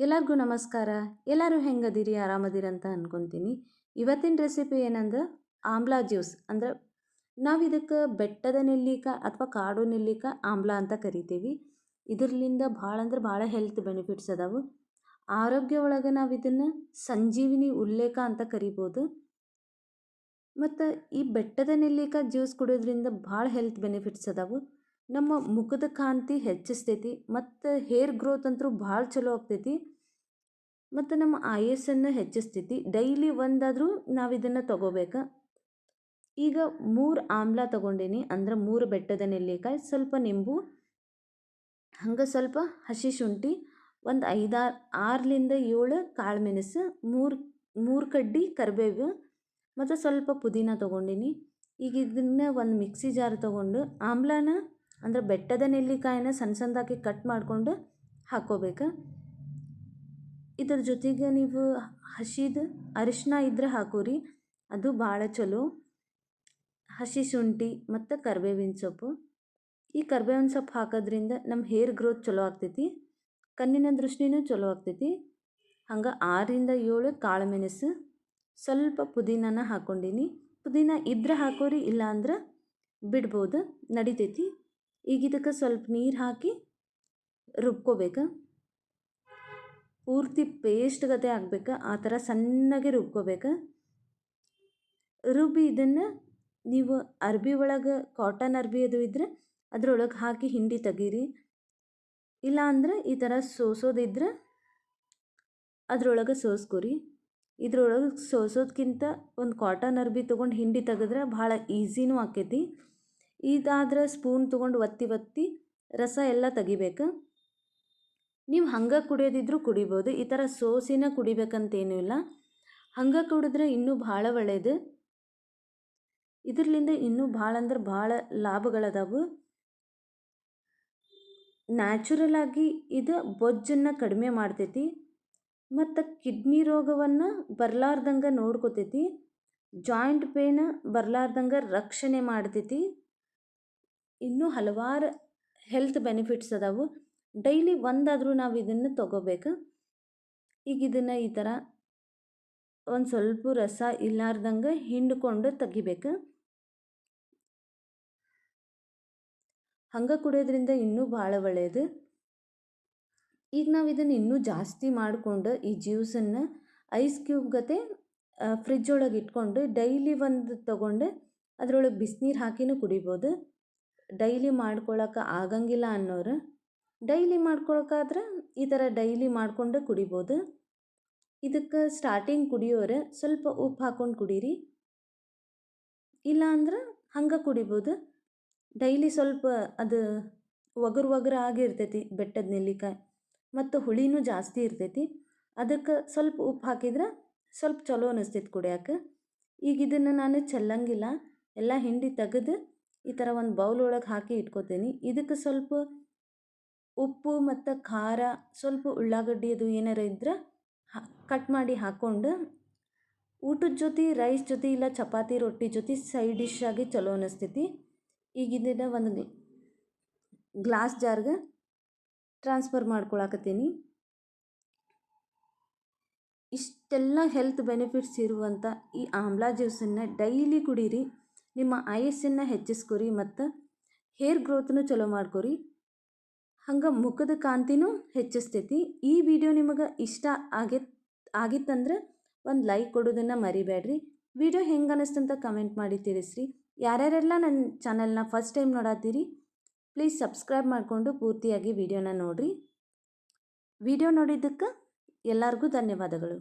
ಎಲ್ಲರಿಗೂ ನಮಸ್ಕಾರ. ಎಲ್ಲರೂ ಹೆಂಗದಿರಿ? ಆರಾಮದಿರಿ ಅಂತ ಅನ್ಕೊತೀನಿ. ಇವತ್ತಿನ ರೆಸಿಪಿ ಏನಂದ್ರೆ ಆಮ್ಲಾ ಜ್ಯೂಸ್ ಅಂದ್ರೆ ನಾವು ಇದಕ್ಕೆ ಬೆಟ್ಟದ ನೆಲ್ಲಿಕಾಯಿ ಅಥವಾ ಕಾಡು ನೆಲ್ಲಿಕಾಯಿ ಆಮ್ಲ ಅಂತ ಕರಿತೀವಿ. ಇದರ್ಲಿಂದ ಭಾಳ ಅಂದ್ರೆ ಭಾಳ ಹೆಲ್ತ್ ಬೆನಿಫಿಟ್ಸ್ ಅದಾವು. ಆರೋಗ್ಯ ಒಳಗೆ ನಾವು ಇದನ್ನು ಸಂಜೀವಿನಿ ಉಲ್ಲೇಖ ಅಂತ ಕರಿಬೋದು. ಮತ್ತು ಈ ಬೆಟ್ಟದ ನೆಲ್ಲಿಕಾಯಿ ಜ್ಯೂಸ್ ಕುಡಿಯೋದ್ರಿಂದ ಭಾಳ ಹೆಲ್ತ್ ಬೆನಿಫಿಟ್ಸ್ ಅದಾವು. ನಮ್ಮ ಮುಖದ ಕಾಂತಿ ಹೆಚ್ಚಿಸ್ತೈತಿ, ಮತ್ತು ಹೇರ್ ಗ್ರೋತ್ ಅಂತೂ ಭಾಳ ಚಲೋ ಆಗ್ತೈತಿ, ಮತ್ತು ನಮ್ಮ ಆಯಸ್ಸನ್ನು ಹೆಚ್ಚಿಸ್ತೈತಿ. ಡೈಲಿ ಒಂದಾದರೂ ನಾವು ಇದನ್ನು ತಗೋಬೇಕು. ಈಗ ಮೂರು ಆಮ್ಲ ತಗೊಂಡೀನಿ, ಅಂದ್ರೆ ಮೂರು ಬೆಟ್ಟದ ನೆಲ್ಲಿಕಾಯಿ, ಸ್ವಲ್ಪ ನಿಂಬು, ಹಂಗೆ ಸ್ವಲ್ಪ ಹಸಿ ಶುಂಠಿ, ಒಂದು ಐದಾರು ಆರರಿಂದ ಏಳು ಕಾಳು ಮೆಣಸು ಮೂರು ಮೂರು ಕಡ್ಡಿ ಕರಿಬೇವು, ಮತ್ತು ಸ್ವಲ್ಪ ಪುದೀನ ತೊಗೊಂಡೀನಿ. ಈಗ ಇದನ್ನು ಒಂದು ಮಿಕ್ಸಿ ಜಾರ್ ತೊಗೊಂಡು ಆಮ್ಲನ ಅಂದ್ರೆ ಬೆಟ್ಟದ ನೆಲ್ಲಿಕಾಯಿನ ಸಣ್ಣ ಸಣ್ಣದಾಗಿ ಕಟ್ ಮಾಡಿಕೊಂಡು ಹಾಕ್ಕೋಬೇಕು. ಇದ್ರ ಜೊತೆಗೆ ನೀವು ಹಸಿದ ಅರಿಶಿನ ಇದ್ರೆ ಹಾಕೋರಿ. ಅದು ಭಾಳ ಚಲೋ. ಹಸಿ ಶುಂಠಿ ಮತ್ತು ಕರ್ಬೇವಿನ ಸೊಪ್ಪು. ಈ ಕರ್ಬೇವಿನ ಸೊಪ್ಪು ಹಾಕೋದ್ರಿಂದ ನಮ್ಮ ಹೇರ್ ಗ್ರೋತ್ ಚಲೋ ಆಗ್ತೈತಿ. ಕಣ್ಣಿನ ದೃಷ್ಟಿನೂ ಚಲೋ ಆಗ್ತೈತಿ. ಹಂಗೆ ಆರರಿಂದ ಏಳು ಕಾಳು ಮೆಣಸು ಸ್ವಲ್ಪ ಪುದೀನನ ಹಾಕ್ಕೊಂಡೀನಿ ಪುದೀನ ಇದ್ರೆ ಹಾಕೋರಿ ಇಲ್ಲ ಅಂದ್ರೆ ಬಿಡ್ಬೋದು, ನಡಿತೈತಿ. ಈಗ ಇದಕ್ಕೆ ಸ್ವಲ್ಪ ನೀರು ಹಾಕಿ ರುಬ್ಕೋಬೇಕು. ಪೂರ್ತಿ ಪೇಸ್ಟ್ ಗತೆ ಆಗಬೇಕು. ಆ ಥರ ಸಣ್ಣಗೆ ರುಬ್ಕೋಬೇಕು. ರುಬ್ಬಿ ಇದನ್ನು ನೀವು ಅರ್ಬಿ ಒಳಗೆ ಕಾಟನ್ ಅರ್ಬಿ ಅದು ಇದ್ದರೆ ಅದರೊಳಗೆ ಹಾಕಿ ಹಿಂಡಿ ತೆಗೀರಿ. ಇಲ್ಲ ಅಂದ್ರೆ ಈ ಥರ ಸೋಸೋದಿದ್ರೆ ಅದರೊಳಗೆ ಸೋಸ್ಕೊರಿ. ಇದ್ರೊಳಗೆ ಸೋಸೋದಕ್ಕಿಂತ ಒಂದು ಕಾಟನ್ ಅರ್ಬಿ ತೊಗೊಂಡು ಹಿಂಡಿ ತೆಗೆದ್ರೆ ಭಾಳ ಈಸಿನೂ ಆಕೈತಿ. ಇದಾದ್ರೆ ಸ್ಪೂನ್ ತೊಗೊಂಡು ಒತ್ತಿ ಒತ್ತಿ ರಸ ಎಲ್ಲ ತೆಗಿಬೇಕು. ನೀವು ಹಂಗೆ ಕುಡಿಯೋದಿದ್ರೂ ಕುಡಿಬೋದು, ಈ ಥರ ಸೋಸಿನ ಕುಡಿಬೇಕಂತೇನೂ ಇಲ್ಲ. ಹಂಗೆ ಕುಡಿದ್ರೆ ಇನ್ನೂ ಭಾಳ ಒಳ್ಳೆಯದು ಇದರಿಂದ ಇನ್ನೂ ಭಾಳ ಅಂದ್ರೆ ಭಾಳ ಲಾಭಗಳದಾವು. ನ್ಯಾಚುರಲ್ ಆಗಿ ಇದು ಬೊಜ್ಜನ್ನು ಕಡಿಮೆ ಮಾಡ್ತೈತಿ. ಮತ್ತು ಕಿಡ್ನಿ ರೋಗವನ್ನು ಬರಲಾರ್ದಂಗೆ ನೋಡ್ಕೋತೈತಿ. ಜಾಯಿಂಟ್ ಪೇನ್ ಬರಲಾರ್ದಂಗೆ ರಕ್ಷಣೆ ಮಾಡ್ತೈತಿ. ಇನ್ನೂ ಹಲವಾರು ಹೆಲ್ತ್ ಬೆನಿಫಿಟ್ಸ್ ಅದಾವು. ಡೈಲಿ ಒಂದಾದರೂ ನಾವು ಇದನ್ನು ತಗೋಬೇಕು. ಈಗ ಇದನ್ನು ಈ ಥರ ಒಂದು ಸ್ವಲ್ಪ ರಸ ಇಲ್ಲಾರ್ದಂಗೆ ಹಿಂಡ್ಕೊಂಡು ತೆಗಿಬೇಕು. ಹಂಗೆ ಕುಡಿಯೋದ್ರಿಂದ ಇನ್ನೂ ಭಾಳ ಒಳ್ಳೆಯದು ಈಗ ನಾವು ಇದನ್ನು ಇನ್ನೂ ಜಾಸ್ತಿ ಮಾಡಿಕೊಂಡು ಈ ಜ್ಯೂಸನ್ನು ಐಸ್ ಕ್ಯೂಬ್ ಗತೆ ಫ್ರಿಜ್ ಒಳಗೆ ಇಟ್ಕೊಂಡು ಡೈಲಿ ಒಂದು ತೊಗೊಂಡು ಅದರೊಳಗೆ ಬಿಸಿನೀರು ಹಾಕಿನೂ ಕುಡಿಬೋದು. ಡೈಲಿ ಮಾಡ್ಕೊಳಕ್ಕೆ ಆಗಂಗಿಲ್ಲ ಅನ್ನೋರು, ಡೈಲಿ ಮಾಡ್ಕೊಳಕ್ಕಾದ್ರೆ ಈ ಥರ ಡೈಲಿ ಮಾಡಿಕೊಂಡು ಕುಡಿಬೋದು. ಇದಕ್ಕೆ ಸ್ಟಾರ್ಟಿಂಗ್ ಕುಡಿಯೋರು ಸ್ವಲ್ಪ ಉಪ್ಪು ಹಾಕ್ಕೊಂಡು ಕುಡೀರಿ. ಇಲ್ಲ ಅಂದ್ರೆ ಹಂಗೆ ಕುಡಿಬೋದು. ಡೈಲಿ ಸ್ವಲ್ಪ ಅದು ಒಗರು ಒಗರು ಆಗಿರ್ತೈತಿ ಬೆಟ್ಟದ ನೆಲ್ಲಿಕಾಯಿ, ಮತ್ತು ಹುಳಿನೂ ಜಾಸ್ತಿ ಇರ್ತೈತಿ. ಅದಕ್ಕೆ ಸ್ವಲ್ಪ ಉಪ್ಪು ಹಾಕಿದ್ರೆ ಸ್ವಲ್ಪ ಚಲೋ ಅನಿಸ್ತೈತಿ ಕುಡಿಯೋಕೆ. ಈಗ ಇದನ್ನು ನಾನು ಚೆಲ್ಲಂಗಿಲ್ಲ, ಎಲ್ಲ ಹಿಂಡಿ ತೆಗೆದು ಈ ಥರ ಒಂದು ಬೌಲ್ ಒಳಗೆ ಹಾಕಿ ಇಟ್ಕೋತೀನಿ. ಇದಕ್ಕೆ ಸ್ವಲ್ಪ ಉಪ್ಪು ಮತ್ತು ಖಾರ, ಸ್ವಲ್ಪ ಉಳ್ಳಾಗಡ್ಡಿ ಅದು ಏನಾರ ಇದ್ರೆ ಕಟ್ ಮಾಡಿ ಹಾಕ್ಕೊಂಡು ಊಟದ ಜೊತೆ, ರೈಸ್ ಜೊತೆ ಇಲ್ಲ ಚಪಾತಿ, ರೊಟ್ಟಿ ಜೊತೆ ಸೈಡ್ ಡಿಶ್ ಆಗಿ ಚಲೋ ಅನ್ನಿಸ್ತೈತಿ ಈಗ ಒಂದು ಗ್ಲಾಸ್ ಜಾರ್ಗೆ ಟ್ರಾನ್ಸ್ಫರ್ ಮಾಡ್ಕೊಳಕತ್ತೀನಿ. ಇಷ್ಟೆಲ್ಲ ಹೆಲ್ತ್ ಬೆನಿಫಿಟ್ಸ್ ಇರುವಂಥ ಈ ಆಮ್ಲಾ ಜ್ಯೂಸನ್ನು ಡೈಲಿ ಕುಡೀರಿ. ನಿಮ್ಮ ಆಯಸ್ಸನ್ನು ಹೆಚ್ಚಿಸ್ಕೊರಿ ಮತ್ತು ಹೇರ್ ಗ್ರೋತ್ನು ಚಲೋ ಮಾಡ್ಕೊರಿ. ಹಂಗೆ ಮುಖದ ಕಾಂತಿನೂ ಹೆಚ್ಚಿಸ್ತೈತಿ. ಈ ವಿಡಿಯೋ ನಿಮಗೆ ಇಷ್ಟ ಆಗೈತ್, ಆಗಿತ್ತಂದ್ರೆ ಒಂದು ಲೈಕ್ ಕೊಡೋದನ್ನು ಮರಿಬೇಡ್ರಿ ವಿಡಿಯೋ ಹೆಂಗೆ ಅನ್ನಿಸ್ತಂತ ಕಮೆಂಟ್ ಮಾಡಿ ತಿಳಿಸ್ರಿ. ಯಾರ್ಯಾರೆಲ್ಲ ನನ್ನ ಚಾನಲ್ನ ಫಸ್ಟ್ ಟೈಮ್ ನೋಡತ್ತೀರಿ ಪ್ಲೀಸ್ ಸಬ್ಸ್ಕ್ರೈಬ್ ಮಾಡಿಕೊಂಡು ಪೂರ್ತಿಯಾಗಿ ವಿಡಿಯೋನ ನೋಡಿರಿ. ವಿಡಿಯೋ ನೋಡಿದ್ದಕ್ಕೆ ಎಲ್ಲರಿಗೂ ಧನ್ಯವಾದಗಳು.